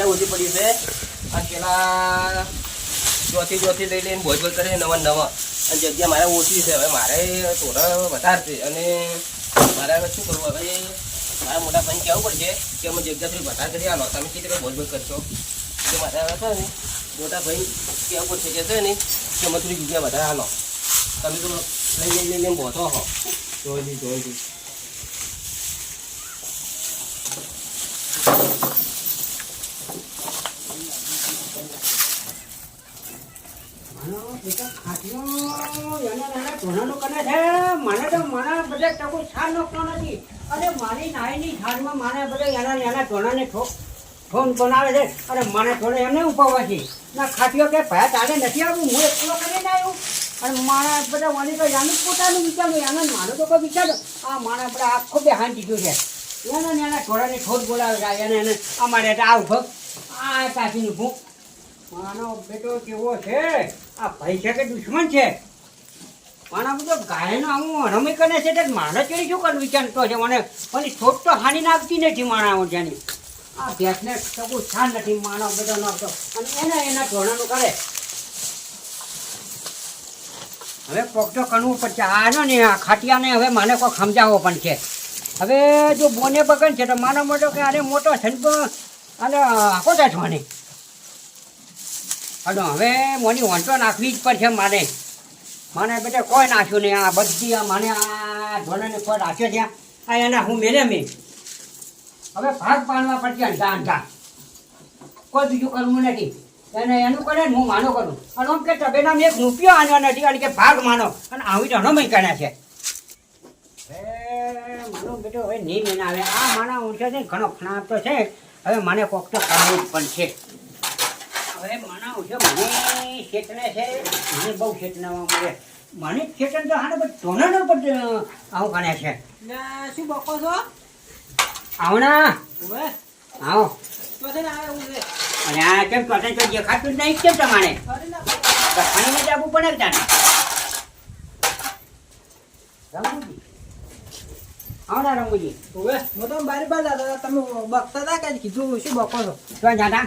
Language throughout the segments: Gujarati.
જગ્યા ઓછી પડી છે? આ કેલા ચોથી ચોથી લઈ લઈને ભોજ ભોજ કરે નવા નવા. અને જગ્યા મારે ઓછી છે. હવે મારે ઢોરા વધારે છે. અને મારે હવે શું કરવું? હવે મારા મોટા ભાઈને કહેવું પડશે કે અમે જગ્યા થોડી વધારે કરી આલો. તમે કીધું ભોજ ભોજ કરશો. કે મારે હવે છે ને મોટા ભાઈ કહેવું પડશે કે છે ને કે અમે થોડી જગ્યા વધારે આલો. તમે તો લઈ લઈ લઈને બોધો હો. જોઈ જોઈ દી માનો બેટા ખાટલો એના નાના કરે છે. મને તો મારા બધા ટકો છાલ નોખતો નથી. અને મારી નાઈની છાલમાં મારા બધા એના એના ધોનાને ઠોક ઠોન બનાવે છે. અને મને થોડે એમને ઉપાવવા છે. ના, ખાટીઓ કે ભાઈ, તારે નથી આવું? હું એકલો કરીને આવ્યું અને મારા બધા મને તો એનું પોતાનું વિચારું. એના મારો તો કોઈ વિચારો આ મારા બધા આખો બે હાન દીધું છે. એના ને એના ઘોડાને ઠોટ બોલાવે છે. એને એને અમારે આ ઊભો. આ કાચીનું ભૂખ. માનો બેટો કેવો છે? આ ભાઈ છે કે દુશ્મન છે? મારા બધો ગાયનો આવું રમી કરે છે એટલે મારે ચડી શું કરવું વિચારતો છે. મને પણ છોટ તો હાની નાખતી નથી માણા જેની. આ ભેંસને સગું છાન નથી માનો બધો નાખતો અને એના એના ધોરણનું કરે. હવે પગ તો કરવું પડશે આનો ને આ ખાટિયાને હવે મને કોઈ સમજાવવો પણ છે. હવે જો બોને બગન છે તો માનો મોટો કે આને મોટો છે અને આખો મને અને હવે મોની વાંચો નાખવી જ પડશે મારે. મને બેટા કોઈ નાખ્યું નહીં. આ બધી આ મને આ ધોરણે કોઈ રાખ્યો ત્યાં આ એના હું મેલે મેં. હવે ભાગ પાડવા પડશે અંધા અંધા કોઈ બીજું કરવું નથી. એને એનું કરે ને હું માનો કરું. અને આમ કે તબેના મેં એક રૂપિયો આનવા નથી, અને કે ભાગ માનો. અને આવી તો હણો કર્યા છે. માનો બેટો, હવે નહીં મેં આવે. આ માણા ઊંચો છે ઘણો ખણાપ તો છે. હવે મને કોક તો કરવું પણ છે હવે માના ઊંચો મને શેતને છે. મને બહુ શેતનાવા મળે. મને ખેતર તો હાડે ધોનાનો પર આવું કાને છે. શું બકો છો? આવના આવો. અને આ કેમ કટન તો દેખાતું જ નહીં કેમ તમારે. ખાણી ના આપવું પડે તાને રમુજી આવો રમુજી હવે હું તો બારી બાર હતા. તમે બકતા હતા કે કીધું શું બકો છો? તો જાતા?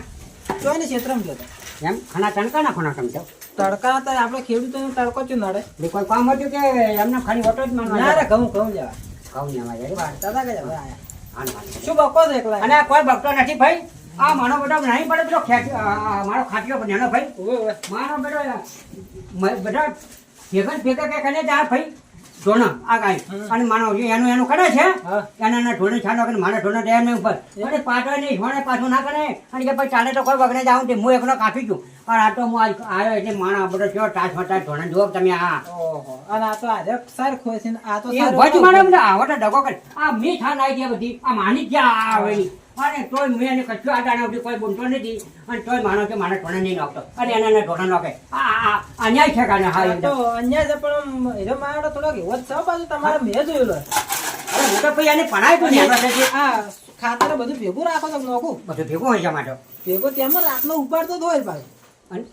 તો ને ક્ષેત્રમાં જતો? એમ? ખાના તણકા ના ના તમે તો? તડકા હતા આપણે ખેડૂતોને તડકો જ નડે. ને કોઈ કામ હતું કે એમને ખાલી ઓટો જ માનવા ના રે ઘઉં ઘઉં લેવા. ઘઉં જવા જાય. વાળતા હતા કે જવા. શું બકો છે એકલા? અને આ કોઈ ભક્તો નથી ભાઈ. આ મારો બેટો નહીં પડે પેલો મારો ખાટીઓ પણ એનો ભાઈ. મારો બેટો બધા ભેગા ભેગા કે કને જા ભાઈ. ધોણ આ ગાય અને માનો એનું એનું કરે છે એના એના મારા નહીં ઉપર. અને પાટો નહીં છોડે પાછું ના કરે. અને કે ભાઈ ચાલે તો કોઈ વગડે જાઉં તે હું એકનો કાપી છું. પણ આ તો હું આજ આવ્યો એટલે માણસ બધો થયો ધોણે જુઓ તમે આ. અને આ તો આજે સાર છે આ તો ભજ મારે ડગો કરે. આ મીઠા ગયા બધી. આ માની જ ગયા આ આવેલી અને તોય મેં એને કશું આડા નથી કોઈ બોલતો નથી. અને તોય માનો કે મારા ધોણે નહીં નાખતો. અને એના ધોણે નાખે. આ આ અન્યાય છે કાને હા તો. અન્યાય છે પણ એનો મારો થોડોક એવો જ છે પાછું તમારે મેં જોયેલો અરે હું ભાઈ એને પણાય તો નહીં આ ખાતર બધું ભેગું રાખો તો નોખું? બધું ભેગું હોય છે માટે ભેગું તેમાં રાતનો ઉપાડતો જ હોય પાછું. અને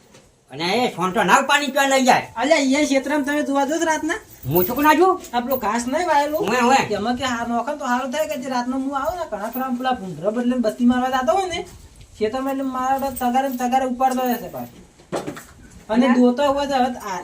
અને એ ફોન તો પાણી પીવા લઈ જાય. અલ્યા અહીંયા ક્ષેત્રમાં તમે જોવા જો રાતના. હું શું ના છું આપણું ઘાસ નહીં વાયેલું. હું હું એમાં. કે હાર નોખે તો સારું થાય કે રાતનો હું આવું ને ઘણા ખરા પેલા ભૂંડરા બદલે બત્તી મારવા જતો હોય ને ખેતરમાં એટલે મારા તગારે તગારે ઉપાડતો રહેશે પાછું. અને દોતો હોય તો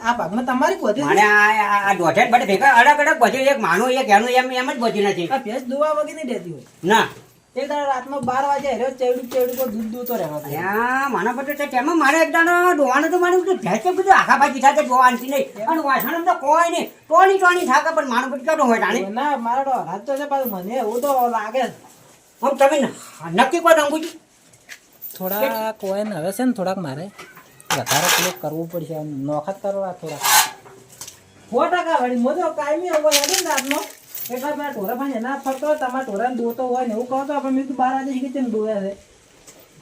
આ ભાગમાં તમારી પોતે મને આ આ- આ દોઢે જ બધે ભેગા અડગ અડગ બધે એક માનો એક એનું એમ એમ જ બધી નથી. આ ભેંસ દોવા વગર નહીં દેતી હોય. ના. એક દાડો રાતમાં બાર વાગે હેરો ચેવડું ચેવડું કોઈ દૂધ દૂધતો રહેવા. અલ્યા માનો બધો છે તેમાં મારે એક દાડો ડોવાનું તો મારું બધું ભેંસે બધું આખા બાજી થાય જોવાની નહીં. અને વાસણ તો કોઈ નહીં. ટોણી ટોણી થાકે પણ મારું બધું કેવું હોય જાણે ના મારો તો તો છે પાછું મને એવું તો લાગે. આમ તમે નક્કી કોઈ રંગું છું થોડા કોઈન હવે છે ને થોડાક મારે વધારે ક્લિક કરવું પડશે નોખત કરવા થોડાક. ફોટા ટકા વળી મોજો કાયમી હવે લાગે ને રાતનો? એટલે મારા ઢોરા પાસે ના ફરતો હોય તમારા ઢોરાને દોતો હોય ને એવું કહો તો આપણે મેં કીધું બાર શીખી તેમ દોયા છે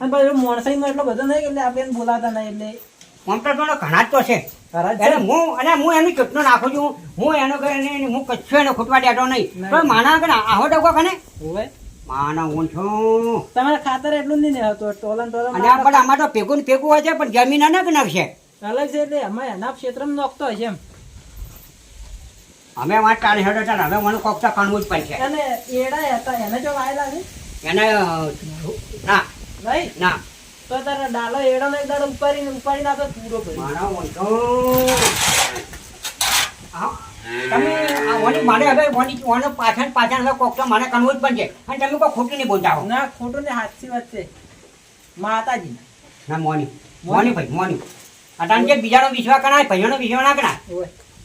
અને પછી મોણસાઈમાં એટલો બધો નહીં એટલે આપણે એને બોલાતા નહીં એટલે. ઘણા જ તો છે. એટલે હું અને હું એનું ચૂંટનો નાખું છું. હું એનો કરે નહીં હું કશું એનો ખૂટવા દેતો નહીં. પણ માના કરે આહો ડગો કને હોય માના હું છું. તમારે ખાતર એટલું નહીં હતું ટોલન ટોલન અને પણ આમાં તો ભેગું ભેગું હોય છે પણ જમીન અલગ નાખશે અલગ છે એટલે અમે એના ક્ષેત્રમાં નોખતો હશે એમ. અમે વાત ચાલે હેડો ચાલ હવે મને કોક તો કાણવું જ પડશે. અને એડા હતા એને જો વાયેલા છે એને ના નહીં? ના. તો તારા ડાલો એડો ને એક દાડો ઉપાડીને ઉપાડીને આપે પૂરો કરી મારા આ તમે ઓની મારે હવે ઓની ઓને પાછળ પાછળ હવે કોક તો મને જ પડશે. અને તમે કોઈ ખોટું નહીં બોલતા હો. ના ખોટું ને હાથથી વાત છે. માતાજી. ના મોની. મોની ભાઈ મોની. અટાણ જે બીજાનો વિશ્વાસ કરાય ભાઈઓનો વિશ્વાસ ના કરાય.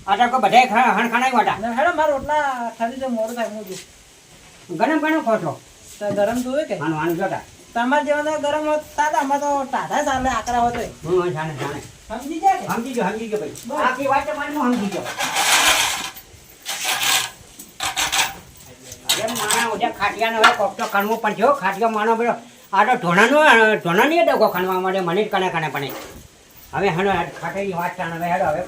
ઓય કો બધાય હણ હણખાણાય વાટા હેડો મારા રોટલા ખાલી તો મોડું થાય જોઉં. ગરમ ગરમ તો ગરમ જોવે કે? આનું આનું જોટા તમારે જેવા તો ગરમ હોત તાતા અમારે તો ટાઢા ચાલે આકરા હોત હોય. હું જાણે જાણે. સમજી જાય? સમજી ગયો સમજી ગયો ભાઈ. આખી વાત તમારી હું સમજી ગયો. અરે માણા ઓજા ખાટિયાનો હવે કોક તો કણવું પણ જો ખાટિયો માણો બધો. આ તો ઢોણાનો ઢોણા નહીં ડગો ખણવા માટે મને કણે કણે પણ હવે હેડો ખાટેલી વાત ચાણ હવે હેડો, હવે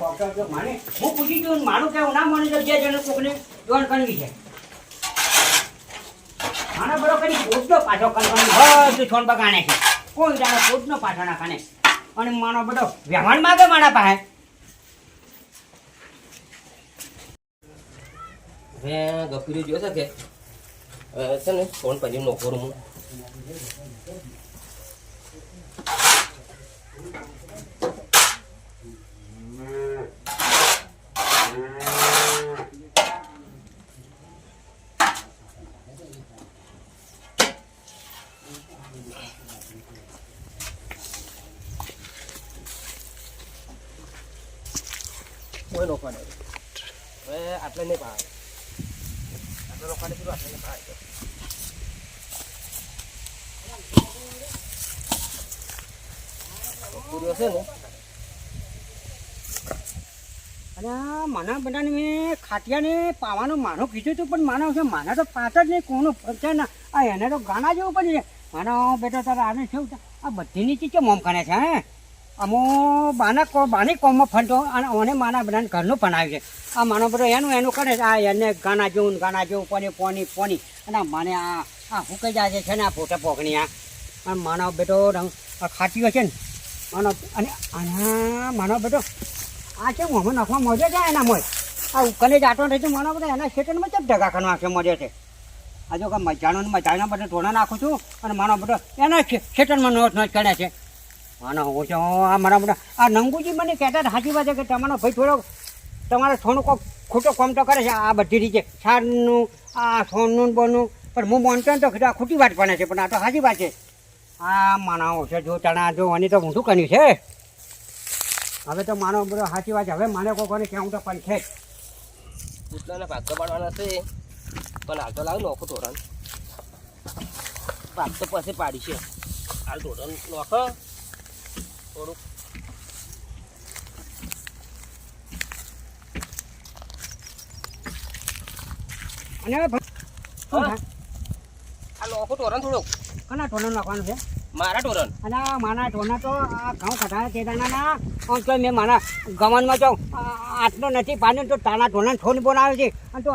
માને. જો હું પૂછી છું, મારું કેવું ના મને તો જે જણ કોકને જોણ કરવી છે? માનો બરો કરી પોતનો પાછો કરવાનો બધું છોડ બગાણે છે. કોઈ જાણે પોતનો પાછો ના કાને અને માનો બધો વ્યવહાર માગે મારા પાસે. હવે ગફુરી જોશે કે? હવે છે ને, ફોન પછી નોકરું કોઈ નોખવા નહીં. હવે આટલે નહીં પાડે આટલે નોખવાને નહીં આટલે નહીં પાડે પૂર્યો છે અને માના બધાને મેં ખાટિયાને પાવાનો માનો કીધું હતું, પણ માનો છે માના તો પાંચ જ નહીં, કોનું છે ના? આ એને તો ગાના જેવું પણ છે. માનો, બેટા, તારે આને છે? આ બધી નીચે કેમ મોમ કરે છે, હે? અમો બાના કો બાની કોમમાં ફરતો અને ઓને માના બધાને ઘરનું બનાવ્યું છે. આ માનો બધો એનું એનું કરે છે. આ એને ગાના જેવું ગાના જેવું પોની પોની પોની. અને મને આ આ હુકાઈ જાય છે ને આ પોતે પોકણી આ. અને માનો બેટો રંગ ખાટીઓ છે ને. માનો અને આના માનો બેટો આ છે મોમાં નાખવા મોજે છે એના મોય? આ ઉકલે જ રહી માનો બધા એના શેટનમાં ચપ ઢગા કરવા છે મોજે છે? આ જો કે મજાનો મજાના બધા ટોણા નાખું છું અને માનો બધો એના શેટનમાં નોટ નોટ કર્યા છે. માનો હું છે આ મારા બધા આ નંગુજી મને કહેતા સાચી વાત છે કે તમારો ભાઈ થોડો તમારે થોડું કોક ખોટો કોમ તો કરે છે, આ બધી રીતે છાડનું આ સોનનું બોનું. પણ હું માનતો તો આ ખોટી વાત પણ છે, પણ આ તો સાચી વાત છે. આ માણો છે જો તણા જો અને તો ઊંધું કર્યું છે. હવે તો માનો બધો સાચી વાત છે. હવે મારે કોઈ કોને કહેવું તો પણ છે જ. ભાગ તો પાડવાના છે. પણ હાલ તો લાવ નોખો તોરણ ભાગ તો પછી પાડી છે હાલ તોરણ નોખો. થોડુંક. અને? આ લોકો તોરણ થોડુંક. કોના ટોનર નાખવાનું છે? મારા તોરણ. અને મારા માના તો આ ઘઉં કઢાયા તે દાણાના આમ તો મેં મારા ગમનમાં જાઉં. આટલો નથી પાણી તો તાણા ટોના છોડ બનાવે છે. અને તો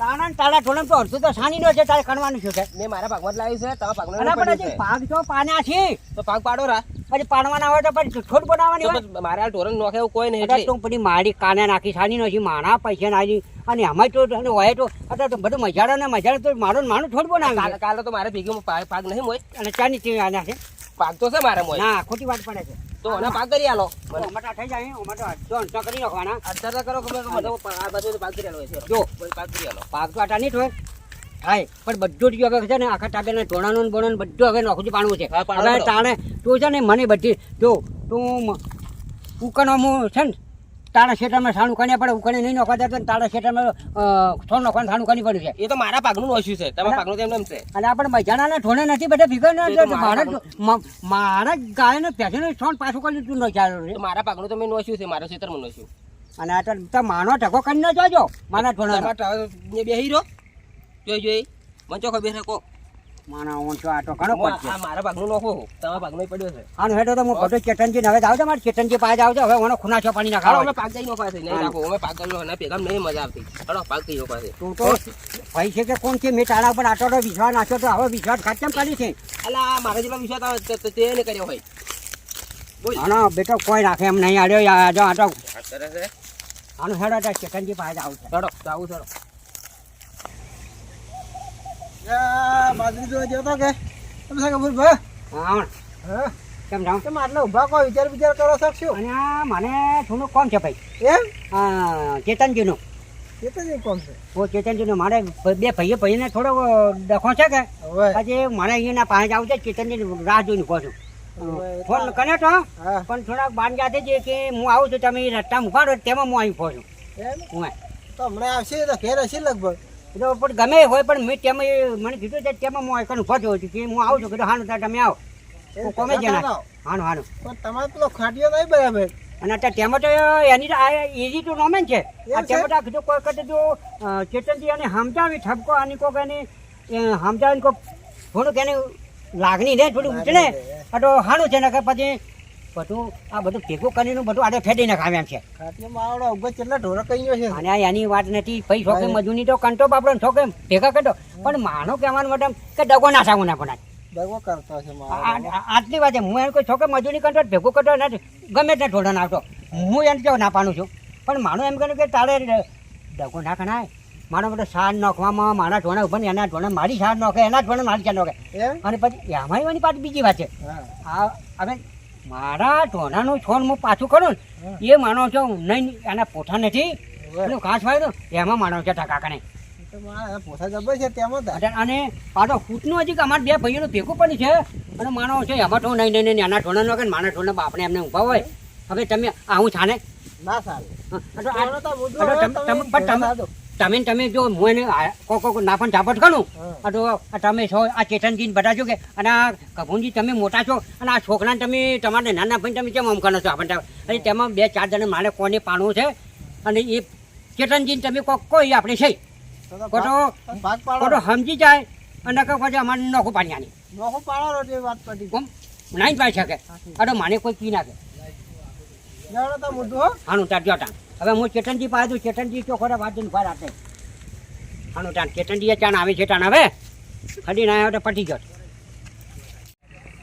તાણા તાળા ટોના તો અડધું તો સાની છે તારે કરવાનું છે? મેં મારા ભાગમાં લાવ્યું છે તમારા ભાગમાં. પાક જો પાના છે. તો પાક પાડો રા. પછી પાડવાના હોય તો પછી છોડ બનાવવાની હોય. મારે આ ધોરણ નોખે એવું કોઈ નહીં એટલે તું પછી મારી કાને નાખી સાની નથી માણા મારા પૈસા નાખી. અને આમાં તો અને હોય તો અત્યારે તો બધું મજાડો ને મજાડો તો મારો મારું થોડું બનાવે. કાલે કાલે તો મારે ભેગી ભાગ નહીં મોય. અને ચાની તે આના છે પાક તો છે મારે મોય. ના ખોટી વાત પડે છે. તો મને પાક કરી આલો. ઓમટા થઈ જાય ઓમટા અડધો અડધો કરી નાખવાના. અત્યારે કરો કે મને આ બાજુ ભાગ કરી આલો જો. પાક કરી આલો. પાક તો આટા નહીં થાય થાય. પણ બધું જ હવે છે ને આખા ટાબેને ટોણાનું ને બોણાનું બધું હવે નોખું પાણવું છે. હવે તાણે તું છે ને મને બધી જો તું ઉકનો હું છે ને તારા ખેતરમાં સાણું કાઢ્યા પડે ઉકણે નહીં નોખવા દેતો તારા ખેતરમાં થોડું નોખવાનું સાણું કાઢી પડ્યું છે. એ તો મારા પાકનું નોશ્યું છે. તમારા પાકનું તેમ એમ છે. અને આપણે મજાના ઠોણે નથી બધા ભીગા મારા મારા ગાયને પેસેને છોડ પાછું કરી નોચાયો રે તો મારા પાકનું તો મેં નોશ્યું છે મારા ખેતરમાં નોશ્યું અને આ તો માનો ટકો કરીને જોજો મારા ઠોણા તમારા બે હીરો જોઈ જોઈ. મને ચોખ્ખો બે કો. માનો હું તો આ તો ઘણો પડશે આ મારા ભાગનું નોખો તમારા ભાગનો પડ્યો છે. આનું હેઠો તો હું હવે જાવ મારે ચેતનજી પાસે જાવ હવે મને ખૂના છો પાણી અમે પાક જઈ નોખવા છે. નહીં રાખો અમે પાક ભેગા નહીં મજા આવતી. હાલો પાક જઈ છે. તું તો ભાઈ છે કે કોણ છે? મેં તારા પર આટો વિશ્વાસ નાખ્યો તો હવે વિશ્વાસ ખાત કેમ કરી છે? અલા મારા જેટલો વિશ્વાસ આવે તો- એને કર્યો હોય. આનો બેટો કોઈ રાખે એમ નહીં. આડ્યો આ જો આટો આનો છે. હેડો ચેટનજી પાસે જાવ છે જાવું ચડો બાજરી જોવા જતો કે? તમે શું ખબર ભા હા. હા? કેમ જાઉં? કેમ આટલા ઊભા કોઈ વિચાર વિચાર કરો શકશો અને મને થોડું કોમ છે ભાઈ. એમ? હા ચેતનજીનું. ચેતનજી કોમ છે? ઓ ચેતનજીનું. મારે બે ભાઈએ ભાઈને થોડો ડખો છે કે? આજે મારે અહીંયાના પાસે જવું છે ચેતનજી રાહ જોઈને કહું છું. ફોન કરે તો પણ થોડાક બાન જાતે છે કે હું આવું છું તમે રસ્તા મૂકા તેમાં હું અહીં પહોંચું એમ? હું. તો હમણાં આવશે તો ઘેર હશે લગભગ? તો પણ ગમે હોય પણ મેં તેમાં મને કીધું છે તેમાં હું એકણ પહોંચ્યો થયો કે હું આવું છું કીધું હાનું ત્યાં તમે આવો. કોમે જણા હાનું હાનું. પણ તમારે પેલો ખાટિયો નહીં બરાબર. અને અત્યારે તો એની તો ઈઝી ટુ નોમેન છે. આ તો આ કીધું કોઈ વખતે જો ચેતનજી અને સમજાવી ઠપકો આની કોક એની સમજાવીને કોક થોડુંક એની લાગણી ને થોડી લાગણી તો હાનું છે ને કે પછી બધું આ બધું ભેગું કરીને બધું આડે ફેડી નાખાવે એમ છે. આવડો ઊભો કેટલા ઢોરા કહીયો છે? અને આ એની વાત નથી. પૈ છોકે મજૂરી તો કંટો બાપડો છોકે ભેગા કરતો. પણ માનો કહેવાનું મેડમ કે ડગો ના સાગું ના પણ દગો કરતો છે આટલી વાત હું એને કોઈ છોકરે મજૂરી કંટો ભેગો કરતો નથી. ગમે તે ઢોળો નાખતો. હું એને કેવું ના પાડું છું. પણ માનું એમ કહ્યું કે તારે ડગો ના કણાય મારો બધો સાર નાખવામાં મારા ઢોણા ઊભા ને એના ઢોણા મારી સાર નાખે એના ઢોણા મારી સાર નાખે. અને પછી એમાં એની પાછી બીજી વાત છે. આ હવે મારા ઢોણાનું છોડ હું પાછું કરું ને એ માનો છો નહીં એના પોઠા નથી. પેલું ઘાસ તો એમાં માનો છે કણે તો જબર છે તેમાં અને પાછો ફૂટનું હજી કે અમારા બે ભાઈઓનું ભેગું પણ છે. અને માનો છે એમાં તો નહીં નહીં નાના ઢોણા નો કે માના ઢોણા બાપને એમને ઊભા હોય. હવે તમે આવું છાને. ના સારું તમ- તમે તમ- પણ જો હું એને કોક નાપણ ઝાપટ કરું તો આ તમે છો આ ચેતનજી ને બધા છો કે અને આ કભુનજી તમે મોટા છો અને આ છોકરાને તમે તમારે નાના ભાઈ તમે કેમ અમકાનો છો આપણને? અને તેમાં બે ચાર જણ મારે કોને પાણવું છે? અને એ ચેતનજી તમે કોક કોઈ આપણે છે? ખોટો પાડો. ખોટો સમજી જાય અને કહો પછી અમારે નોખું પાણી આની નોખું પાડો વાત પડી. કોમ નાઈ પાઈ શકે. અરે માને કોઈ પી નાખે આનું તાર જો તાન હવે હું ચેતનજી પાસે છું. ચેતનજી ચોખોડા વાંચીને ફર આપે આનું ચેતનજી ચાણ આવે છે તાન હવે ખડી ના આવે તો પટી ગયો.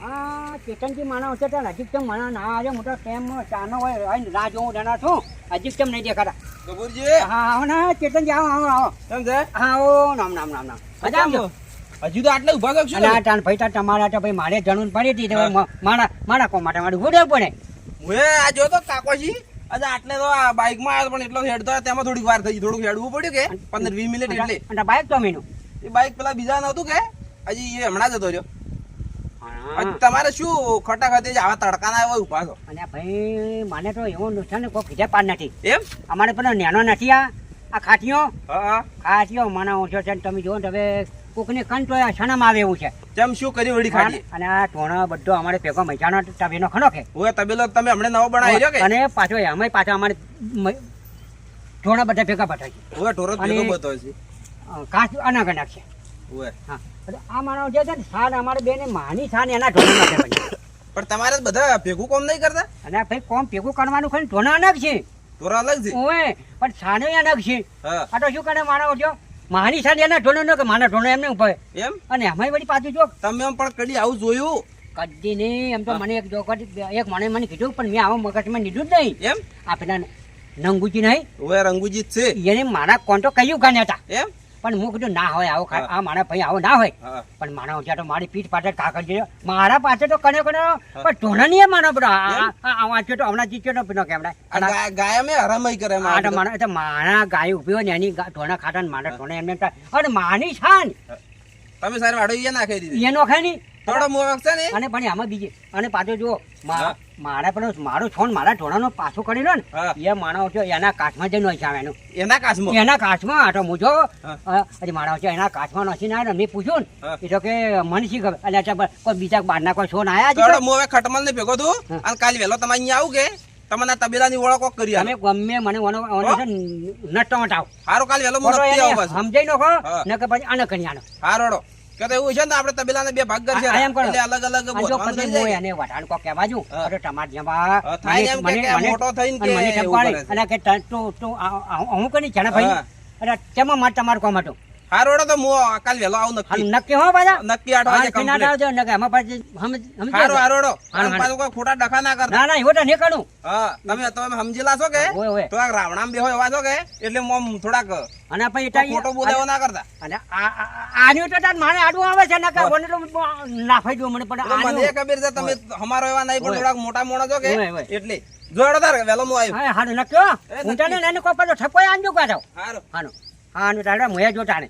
આ ચેતનજી માનવ છે તાન હજી કેમ મને ના આવે? મોટો ટેમ ચાનો હોય રાહ જોઉં જણા છું. હજી કેમ નહીં દેખાતા? કપૂરજી હા આવો ના ચેતનજી આવો આવો હા આવો. નામ નામ નામ નામ. મજા આવજો હજુ તો આટલા ઊભા કરશો આ તાન ભાઈ તમારા તો ભાઈ મારે જણું પડી હતી માણા મારા મારા કો માટે મારું ઉભું પડે. હું આ જો તો કાકોજી આજે આટલે તો આ બાઇકમાં આવ્યો પણ એટલો હેડતો તેમાં થોડીક વાર થઈ હેડવું પડ્યું કે પંદર વીસ મિનિટ એટલે. અને બાઇક તો મીનું એ બાઇક પેલા બીજા નહોતું કે? હજી એ હમણાં જતો રહ્યો. તમારે શું ખટાખટી જ આવા તડકાના એવા ઊભા છો? અને ભાઈ મને તો એવો નુકસાન કોઈ કીધા પાર નથી. એમ? અમારે પેલો નેનો નથી આ. આ ખાટીઓ. હા ખાટીઓ મને ઓછો છે ને તમે જુઓ ને હવે કોકને કંટો છણામાં આવે એવું છે. જેમ શું કર્યું વળી ખાડી અને આ ટોણો બધો અમારે ભેગો મૈજાનો તબેનો ખનો કે. ઓય તબેલો તમે હમણે નવો બનાવી રહ્યો કે? અને પાછો અમે પાછો અમારે ટોણા બધા ભેગા બધા છે. ઓય ટોરો ભેગો બધો છે. કાચ અનાગ અનાગ છે. ઓય. હા એટલે આ માણો જે છે ને સાન અમારે બેને માની સાન એના ઢોણા માટે પણ તમારે બધા ભેગું કોમ નહીં કરતા? અને ભાઈ કોમ ભેગું કરવાનું ખાલી ઢોણા અનક છે. ઢોરા અલગ છે? ઓય પણ સાને અનક છે. હા. આ તો શું કરે માણો જો? મારી સાથે એના ઢોલો નો કે મારા ઢોલો એમને ઊભો એમ? અને એમાંય વળી પાછું જો. તમે એમ પણ કદી આવું જોયું? કદી નહીં એમ તો મને એક જોકટ એક મને મને કીધું પણ મેં આવો મગજમાં લીધું જ નહીં. એમ? આ પેલા નંગુજી નહીં. ઓય રંગુજી છે. એને મારા કોન્ટો કયું ગાને હતા. એમ? પણ હું કીધું ના હોય આવો આ મારા ભાઈ આવો ના હોય. પણ મારા તો મારી પીઠ પાછળ કાકર જેવો મારા પાસે તો કને કને પણ ઢોલા નહીં માનો આવા છે તો હમણાં જીત્યો નો પીનો કે ગાય- અમે હરામાઈ કરે તો મારા એ મારા ગાય ઊભી હોય ને એની ઢોણા ખાતા ને મારા ઢોણા એમને અને માની છાન. તમે સાહેબ વાડો એ નાખી દીધી. એનો ખાય નહીં. થોડો મોવાક છે ને અને પણ આમાં બીજી અને પાછો જુઓ મા-. મારા પણ મારો ફોન મારા ઢોણાનો પાછો કરી લો ને એ માણસ છે એના કાચમાં જઈને હોય આવે એનું. એના કાચમાં? એના કાચમાં આટો મૂજો અરે મારા છે એના કાચમાં નથી ના મેં પૂછ્યું ને એ તો કે મને શી ખબર? એટલે કોઈ બીજા બહારના કોઈ ફોન આયા છે? હું મોવે ખટમલ ને ભેગો તું. અને કાલ વેલો તમે અહીંયા આવું કે તમને તબેલા તબેલાની ઓળખ કરી તમે ગમે મને ઓનો ઓનો છે નટો મટાવ હારો કાલ વેલો મને સમજાઈ નો હા. ને કે પછી આને કરી આનો હારોડો. કે એવું છે ને આપણે તબેલાને બે ભાગ કરશે એમ કરો. એટલે અલગ અલગ બોલવાનું થઈ જાય. એને વઢાણ કો અરે થાય એમ કે મોટો થઈને કે મને. અને કે તું હું કની જાણે ભાઈ અરે મારે તમારું કામ હતું હારો તો હું કાલ વહેલો આવું નક્કી. નક્કી હો પાછા? નક્કી આઠ વાગે હા, ના complete. આવજો નકર એમાં પાછી હમ- સમજી હારો જજો. હારો હેડો હારું, અને પાછું કોઈ ખોટા ડખા ના કરતા. ના ના એવું તો નહીં હા તમે તમે સમજેલા છો કે? ઓય ઓય તો આ રાવણામ બેહો એવા છો કે? એટલે મોમ થોડાક અને પછી ત્યાં- ખોટો બોલાવો ના કરતા. અને આ- આ- આ- તો તાર મારે આડું આવે છે નકર મને તો પણ એટલે મને ખબર છે તમે અમારો એવા નહીં પણ થોડાક મોટા મોણો છો કે. એટલે. જોડો વેલો તાર હું આવ્યો. હા હારું નક્કી હો. એ ઊંચાને નાની કોપર તો ઠપકો આંજો હારો. હાનું હાનું તારે મોયા જો તાણે